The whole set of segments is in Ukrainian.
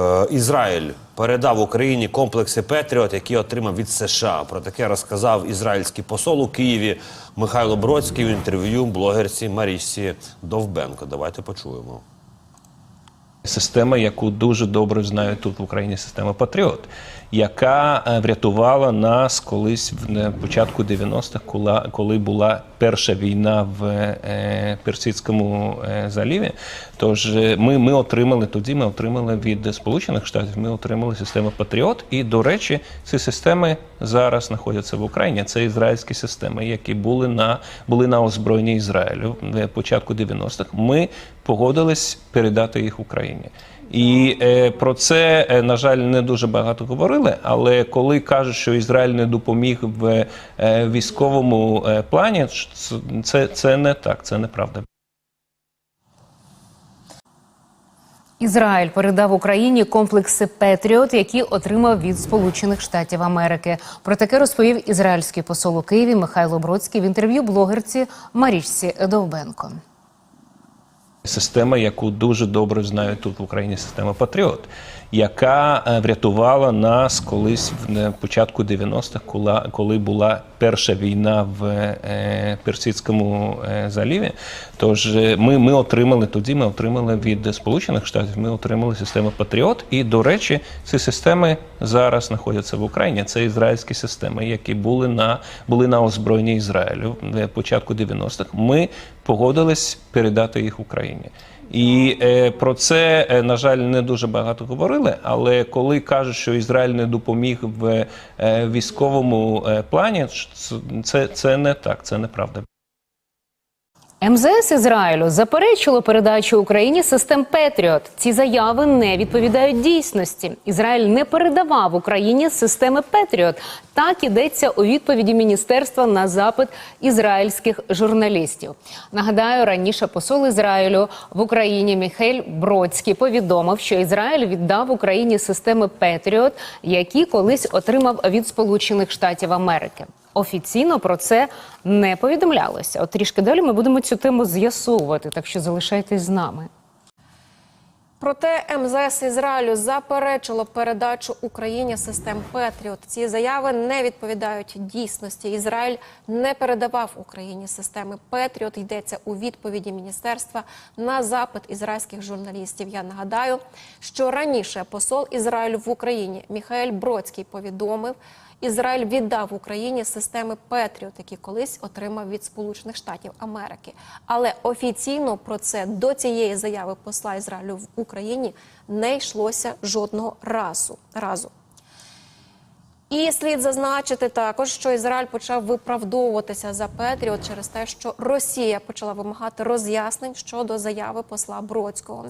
Е, Ізраїль передав Україні комплекси Петріот, які отримав від США. Про таке розказав ізраїльський посол у Києві Михайло Бродський в інтерв'ю блогерці Марісі Довбенко. Давайте почуємо. Система, яку дуже добре знають тут в Україні, система Патріот, яка е, врятувала нас колись в початку 90-х, коли, була перша війна в е, Персидському е, заліві. Тож ми, ми отримали тоді, ми отримали від Сполучених Штатів, ми отримали систему Патріот. І, до речі, ці системи зараз знаходяться в Україні. Це ізраїльські системи, які були на були на озброєнні Ізраїлю в початку 90-х. Ми погодились передати їх Україні. І е, про це, е, на жаль, не дуже багато говорили. Але коли кажуть, що Ізраїль не допоміг в е, військовому е, плані, це, це не так, це неправда. Ізраїль передав Україні комплекси Петріот, які отримав від Сполучених Штатів Америки. Про таке розповів ізраїльський посол у Києві Михайло Бродський в інтерв'ю блогерці Марічці Довбенко. Система, яку дуже добре знають тут в Україні, система Патріот, яка е, врятувала нас колись в початку 90-х, коли, була перша війна в е, Персидському е, заліві. Тож ми, ми отримали тоді, ми отримали від Сполучених Штатів, ми отримали систему Патріот. І, до речі, ці системи зараз знаходяться в Україні. Це ізраїльські системи, які були на були на озброєнні Ізраїлю в початку 90-х. Ми погодились передати їх Україні. І е, про це, е, на жаль, не дуже багато говорили. Але коли кажуть, що Ізраїль не допоміг в е, військовому е, плані, це, це не так, це неправда. МЗС Ізраїлю заперечило передачу Україні систем Петріот. Ці заяви не відповідають дійсності. Ізраїль не передавав Україні системи Петріот. Так ідеться у відповіді міністерства на запит ізраїльських журналістів. Нагадаю, раніше посол Ізраїлю в Україні Міхель Бродський повідомив, що Ізраїль віддав Україні системи Петріот, які колись отримав від Сполучених Штатів Америки. Офіційно про це не повідомлялося. От трішки далі ми будемо цю тему з'ясовувати, так що залишайтесь з нами. Проте МЗС Ізраїлю заперечило передачу Україні систем Петріот. Ці заяви не відповідають дійсності. Ізраїль не передавав Україні системи Петріот. Йдеться у відповіді міністерства на запит ізраїльських журналістів. Я нагадаю, що раніше посол Ізраїлю в Україні Міхаель Бродський повідомив. Ізраїль віддав Україні системи Петріот, які колись отримав від Сполучених Штатів Америки. Але офіційно про це до цієї заяви посла Ізраїлю в Україні не йшлося жодного разу. разу. І слід зазначити також, що Ізраїль почав виправдовуватися за Петріот через те, що Росія почала вимагати роз'яснень щодо заяви посла Бродського.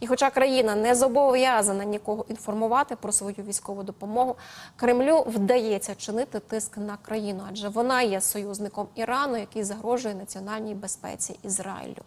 І, хоча країна не зобов'язана нікого інформувати про свою військову допомогу, Кремлю вдається чинити тиск на країну, адже вона є союзником Ірану, який загрожує національній безпеці Ізраїлю.